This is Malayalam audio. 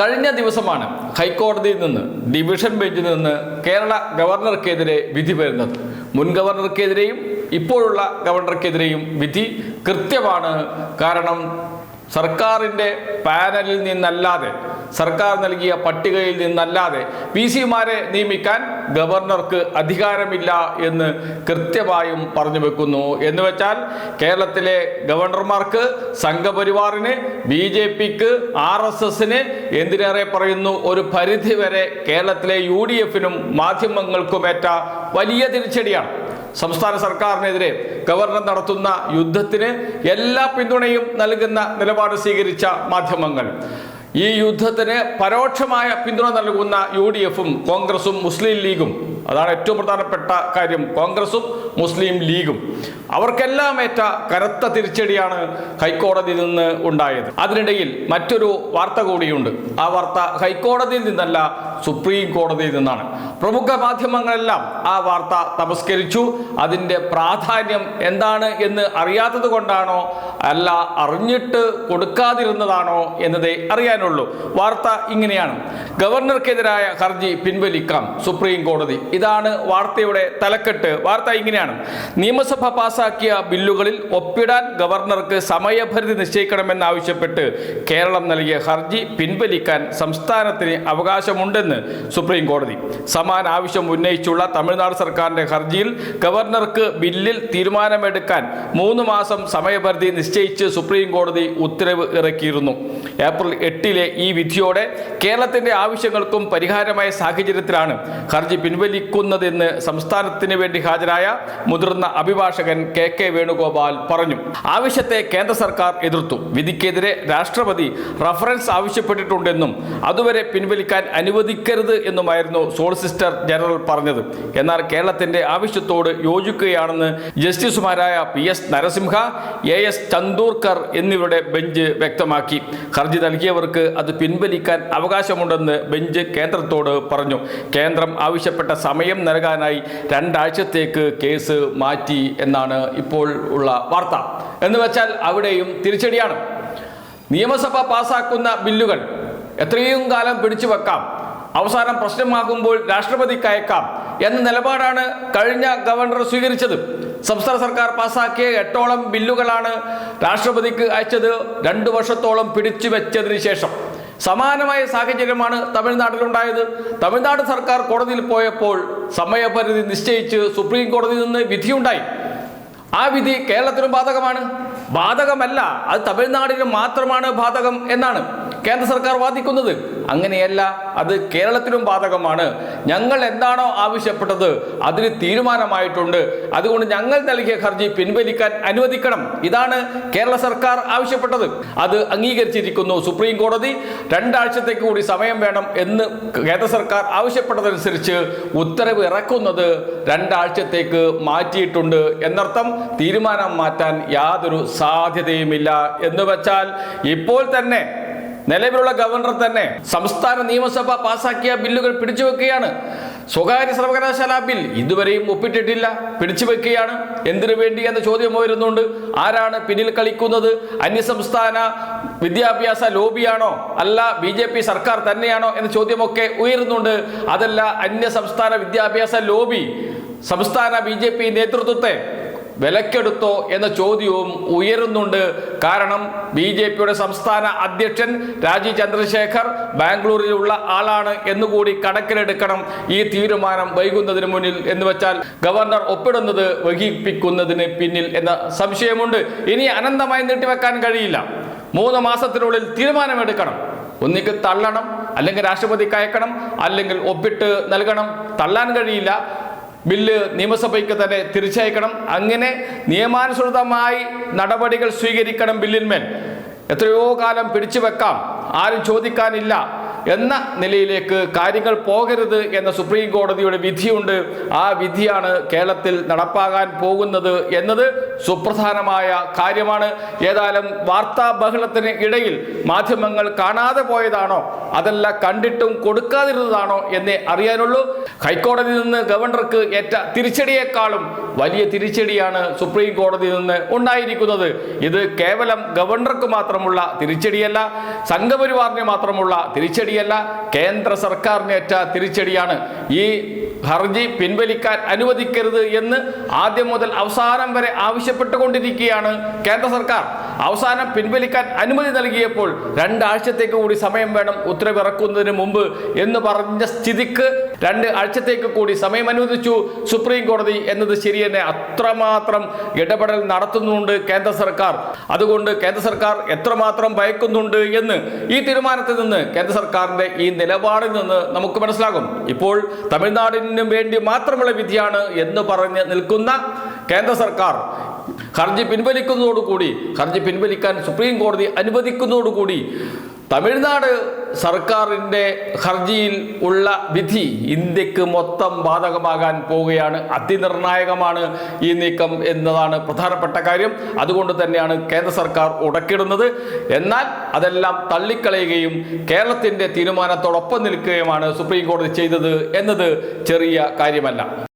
കഴിഞ്ഞ ദിവസമാണ് ഹൈക്കോടതിയിൽ നിന്ന് ഡിവിഷൻ ബെഞ്ചിൽ നിന്ന് കേരള ഗവർണർക്കെതിരെ വിധി വരുന്നത്. മുൻ ഗവർണർക്കെതിരെയും ഇപ്പോഴുള്ള ഗവർണർക്കെതിരെയും വിധി കൃത്യമാണ്. കാരണം സർക്കാരിന്റെ പാനലിൽ നിന്നല്ലാതെ സർക്കാർ നൽകിയ പട്ടികയിൽ നിന്നല്ലാതെ പി സിമാരെ നിയമിക്കാൻ ഗവർണർക്ക് അധികാരമില്ല എന്ന് കൃത്യമായും പറഞ്ഞു വെക്കുന്നു. എന്ന് വെച്ചാൽ കേരളത്തിലെ ഗവർണർമാർക്ക് സംഘപരിവാറിന് ബി ജെ പിക്ക് ആർ എസ് എസിന് എന്തിനേറെ പറയുന്നു? ഒരു പരിധിവരെ കേരളത്തിലെ യു ഡി എഫിനും മാധ്യമങ്ങൾക്കുമേറ്റ വലിയ തിരിച്ചടിയാണ്. സംസ്ഥാന സർക്കാരിനെതിരെ ഗവർണർ നടത്തുന്ന യുദ്ധത്തിന് എല്ലാ പിന്തുണയും നൽകുന്ന നിലപാട് സ്വീകരിച്ച മാധ്യമങ്ങൾ. ഈ യുദ്ധത്തിന് പരോക്ഷമായ പിന്തുണ നൽകുന്ന യു ഡി എഫും കോൺഗ്രസും മുസ്ലിം ലീഗും അതാണ് ഏറ്റവും പ്രധാനപ്പെട്ട കാര്യം. കോൺഗ്രസും മുസ്ലിം ലീഗും. അവർക്കെല്ലാം ഏറ്റ കനത്ത തിരിച്ചടിയാണ് ഹൈക്കോടതിയിൽ നിന്ന് ഉണ്ടായത്. അതിനിടയിൽ മറ്റൊരു വാർത്ത കൂടിയുണ്ട്. ആ വാർത്ത ഹൈക്കോടതിയിൽ നിന്നല്ല സുപ്രീം കോടതിയിൽ നിന്നാണ്. പ്രമുഖ മാധ്യമങ്ങളെല്ലാം ആ വാർത്ത തമസ്കരിച്ചു. അതിന്റെ പ്രാധാന്യം എന്താണ് എന്ന് അറിയാത്തത് കൊണ്ടാണോ അല്ല അറിഞ്ഞിട്ട് കൊടുക്കാതിരുന്നതാണോ എന്നതേ അറിയാനുള്ളൂ. വാർത്ത ഇങ്ങനെയാണ്. ഗവർണർക്കെതിരായ ഹർജി പിൻവലിക്കാം സുപ്രീം കോടതി. ഇതാണ് വാർത്തയുടെ തലക്കെട്ട്. വാർത്ത ഇങ്ങനെയാണ്. നിയമസഭ പാസാക്കിയ ബില്ലുകളിൽ ഒപ്പിടാൻ ഗവർണർക്ക് സമയപരിധി നിശ്ചയിക്കണമെന്നാവശ്യപ്പെട്ട് കേരളം നൽകിയ ഹർജി പിൻവലിക്കാൻ സംസ്ഥാനത്തിന് അവകാശമുണ്ടെന്ന് സുപ്രീം കോടതി. സമാന ആവശ്യം ഉന്നയിച്ചുള്ള തമിഴ്നാട് സർക്കാരിന്റെ ഹർജിയിൽ ഗവർണർക്ക് ബില്ലിൽ തീരുമാനമെടുക്കാൻ മൂന്ന് മാസം സമയപരിധി നിശ്ചയിച്ച് സുപ്രീം കോടതി ഉത്തരവ് ഇറക്കിയിരുന്നു. ഏപ്രിൽ എട്ടിലെ ഈ വിധിയോടെ കേരളത്തിന്റെ ആവശ്യങ്ങൾക്കും പരിഹാരമായ സാഹചര്യത്തിലാണ് ഹർജി പിൻവലിക്കുന്നതെന്ന് സംസ്ഥാനത്തിന് വേണ്ടി ഹാജരായ മുതിർന്ന അഭിഭാഷകൻ കെ കെ വേണുഗോപാൽ പറഞ്ഞു. ആവശ്യത്തെ കേന്ദ്ര സർക്കാർ എതിർത്തു. വിധിക്കെതിരെ രാഷ്ട്രപതി റഫറൻസ് ആവശ്യപ്പെട്ടിട്ടുണ്ടെന്നും അതുവരെ പിൻവലിക്കാൻ അനുവദിക്കരുത് എന്നുമായിരുന്നു സോളിസിറ്റർ ജനറൽ പറഞ്ഞത്. എന്നാൽ കേരളത്തിന്റെ ആവശ്യത്തോട് യോജിക്കുകയാണെന്ന് ജസ്റ്റിസുമാരായ P S Narasimha A S Chandurkar എന്നിവരുടെ ബെഞ്ച് വ്യക്തമാക്കി. ഹർജി നൽകിയവർക്ക് അത് പിൻവലിക്കാൻ അവകാശമുണ്ടെന്ന് ബെഞ്ച് കേന്ദ്രത്തോട് പറഞ്ഞു. കേന്ദ്രം ആവശ്യപ്പെട്ട സമയം നൽകാനായി രണ്ടാഴ്ചത്തേക്ക് കേസ് മാറ്റി എന്നാണ് ഇപ്പോൾ ഉള്ള വാർത്ത. എന്ന് വെച്ചാൽ അവിടെയും തിരിച്ചടിയാണ്. നിയമസഭ പാസാക്കുന്ന ബില്ലുകൾ എത്രയും കാലം പിടിച്ചു വെക്കാം. അവസാനം പ്രശ്നമാകുമ്പോൾ രാഷ്ട്രപതി കയക്കാം എന്ന നിലപാടാണ് കഴിഞ്ഞ ഗവർണർ സ്വീകരിച്ചത്. സംസ്ഥാന സർക്കാർ പാസാക്കിയ എട്ടോളം ബില്ലുകളാണ് രാഷ്ട്രപതിക്ക് അയച്ചത്. രണ്ടു വർഷത്തോളം പിടിച്ചു വെച്ചതിന് ശേഷം. സമാനമായ സാഹചര്യമാണ് തമിഴ്നാട്ടിലുണ്ടായത്. തമിഴ്നാട് സർക്കാർ കോടതിയിൽ പോയപ്പോൾ സമയപരിധി നിശ്ചയിച്ച് സുപ്രീം കോടതിയിൽ നിന്ന് വിധിയുണ്ടായി. ആ വിധി കേരളത്തിനും ബാധകമാണ്. ബാധകമല്ല അത് തമിഴ്നാടിന് മാത്രമാണ് ബാധകം എന്നാണ്. കേന്ദ്ര സർക്കാർ വാദിക്കുന്നത്? അങ്ങനെയല്ല അത് കേരളത്തിനും ബാധകമാണ്. ഞങ്ങൾ എന്താണോ ആവശ്യപ്പെട്ടത് അതിന് തീരുമാനമായിട്ടുണ്ട്. അതുകൊണ്ട് ഞങ്ങൾ നൽകിയ ഹർജി പിൻവലിക്കാൻ അനുവദിക്കണം. ഇതാണ് കേരള സർക്കാർ ആവശ്യപ്പെട്ടത്. അത് അംഗീകരിച്ചിരിക്കുന്നു സുപ്രീം കോടതി. രണ്ടാഴ്ചത്തേക്ക് കൂടി സമയം വേണം എന്ന് കേന്ദ്ര സർക്കാർ ആവശ്യപ്പെട്ടതനുസരിച്ച് ഉത്തരവ് ഇറക്കുന്നത് രണ്ടാഴ്ചത്തേക്ക് മാറ്റിയിട്ടുണ്ട് എന്നർത്ഥം. തീരുമാനം മാറ്റാൻ യാതൊരു സാധ്യതയുമില്ല എന്ന് വെച്ചാൽ ഇപ്പോൾ തന്നെ നിലവിലുള്ള ഗവർണർ തന്നെ സംസ്ഥാന നിയമസഭ പാസാക്കിയ ബില്ലുകൾ പിടിച്ചുവെക്കുകയാണ് സ്വകാര്യ സർവകലാശാല ബിൽ ഇതുവരെയും ഒപ്പിട്ടിട്ടില്ല. പിടിച്ചുവെക്കുകയാണ് എന്തിനു വേണ്ടി എന്ന ചോദ്യം വരുന്നുണ്ട് ആരാണ് പിന്നിൽ കളിക്കുന്നത്? അന്യസംസ്ഥാന വിദ്യാഭ്യാസ ലോബിയാണോ? അല്ല ബി ജെ പി സർക്കാർ തന്നെയാണോ എന്ന ചോദ്യമൊക്കെ ഉയരുന്നുണ്ട്. അതല്ല അന്യസംസ്ഥാന വിദ്യാഭ്യാസ ലോബി സംസ്ഥാന ബി നേതൃത്വത്തെ വിലക്കെടുത്തോ എന്ന ചോദ്യവും ഉയരുന്നുണ്ട്. കാരണം ബി ജെ പിയുടെ സംസ്ഥാന അധ്യക്ഷൻ രാജീവ് ചന്ദ്രശേഖർ ബാംഗ്ലൂരിലുള്ള ആളാണ് എന്നുകൂടി കണക്കിലെടുക്കണം ഈ തീരുമാനം വൈകുന്നതിന് മുന്നിൽ എന്ന് വെച്ചാൽ ഗവർണർ ഒപ്പിടുന്നത് വഹിപ്പിക്കുന്നതിന് പിന്നിൽ എന്ന സംശയമുണ്ട്. ഇനി അനന്തമായി നീട്ടിവെക്കാൻ കഴിയില്ല. മൂന്ന് മാസത്തിനുള്ളിൽ തീരുമാനമെടുക്കണം. ഒന്നിക്ക് തള്ളണം അല്ലെങ്കിൽ രാഷ്ട്രപതിക്ക് അയക്കണം അല്ലെങ്കിൽ ഒപ്പിട്ട് നൽകണം. തള്ളാൻ കഴിയില്ല. ബില്ല് നിയമസഭയ്ക്ക് തന്നെ തിരിച്ചയക്കണം. അങ്ങനെ നിയമാനുസൃതമായി നടപടികൾ സ്വീകരിക്കണം ബില്ലിന്മേൽ. എത്രയോ കാലം പിടിച്ചു വെക്കാം. ആരും ചോദിക്കാനില്ല എന്ന നിലയിലേക്ക് കാര്യങ്ങൾ പോകരുത് എന്ന സുപ്രീം കോടതിയുടെ വിധിയുണ്ട്. ആ വിധിയാണ് കേരളത്തിൽ നടപ്പാകാൻ പോകുന്നത് എന്നത് സുപ്രധാനമായ കാര്യമാണ്. ഏതായാലും വാർത്താ ബഹളത്തിന് ഇടയിൽ മാധ്യമങ്ങൾ കാണാതെ പോയതാണോ അതല്ല കണ്ടിട്ടും കൊടുക്കാതിരുന്നതാണോ എന്നേ അറിയാനുള്ളൂ. ഹൈക്കോടതിയിൽ നിന്ന് ഗവർണർക്ക് ഏറ്റ തിരിച്ചടിയേക്കാളും വലിയ തിരിച്ചടിയാണ് സുപ്രീം കോടതിയിൽ നിന്ന് ഉണ്ടായിരിക്കുന്നത്. ഇത് കേവലം ഗവർണർക്ക് മാത്രമുള്ള തിരിച്ചടിയല്ല സംഘപരിവാറിന് മാത്രമുള്ള തിരിച്ചടിയല്ല കേന്ദ്ര സർക്കാരിനേറ്റ തിരിച്ചടിയാണ്. ഈ ഹർജി പിൻവലിക്കാൻ അനുവദിക്കരുത് എന്ന് ആദ്യം മുതൽ അവസാനം വരെ ആവശ്യപ്പെട്ടുകൊണ്ടിരിക്കുകയാണ് കേന്ദ്ര സർക്കാർ. അവസാനം പിൻവലിക്കാൻ അനുമതി നൽകിയപ്പോൾ രണ്ടാഴ്ചത്തേക്ക് കൂടി സമയം വേണം ഉത്തരവിറക്കുന്നതിന് മുമ്പ് എന്ന് പറഞ്ഞ സ്ഥിതിക്ക് രണ്ട് ആഴ്ചത്തേക്ക് കൂടി സമയം അനുവദിച്ചു സുപ്രീം കോടതി എന്നത് ശരി തന്നെ അത്രമാത്രം ഇടപെടൽ നടത്തുന്നുണ്ട് കേന്ദ്ര സർക്കാർ. അതുകൊണ്ട് കേന്ദ്ര സർക്കാർ എത്രമാത്രം ഭയക്കുന്നുണ്ട് എന്ന് ഈ തീരുമാനത്തിൽ നിന്ന് കേന്ദ്ര സർക്കാരിന്റെ ഈ നിലപാടിൽ നിന്ന് നമുക്ക് മനസ്സിലാകും. ഇപ്പോൾ തമിഴ്നാടിനും വേണ്ടി മാത്രമുള്ള വിധിയാണ് എന്ന് പറഞ്ഞ് നിൽക്കുന്ന കേന്ദ്ര സർക്കാർ ഹർജി പിൻവലിക്കുന്നതോടുകൂടി ഹർജി പിൻവലിക്കാൻ സുപ്രീം കോടതി അനുവദിക്കുന്നതോടുകൂടി തമിഴ്നാട് സർക്കാരിന്റെ ഹർജിയിൽ ഉള്ള വിധി ഇന്ത്യയ്ക്ക് മൊത്തം ബാധകമാകാൻ പോവുകയാണ്. അതിനിർണായകമാണ് ഈ നീക്കം എന്നതാണ് പ്രധാനപ്പെട്ട കാര്യം. അതുകൊണ്ട് തന്നെയാണ് കേന്ദ്ര സർക്കാർ ഉടക്കിടുന്നത്. എന്നാൽ അതെല്ലാം തള്ളിക്കളയുകയും കേരളത്തിന്റെ തീരുമാനത്തോടൊപ്പം നിൽക്കുകയുമാണ് സുപ്രീം കോടതി ചെയ്തത് എന്നത് ചെറിയ കാര്യമല്ല.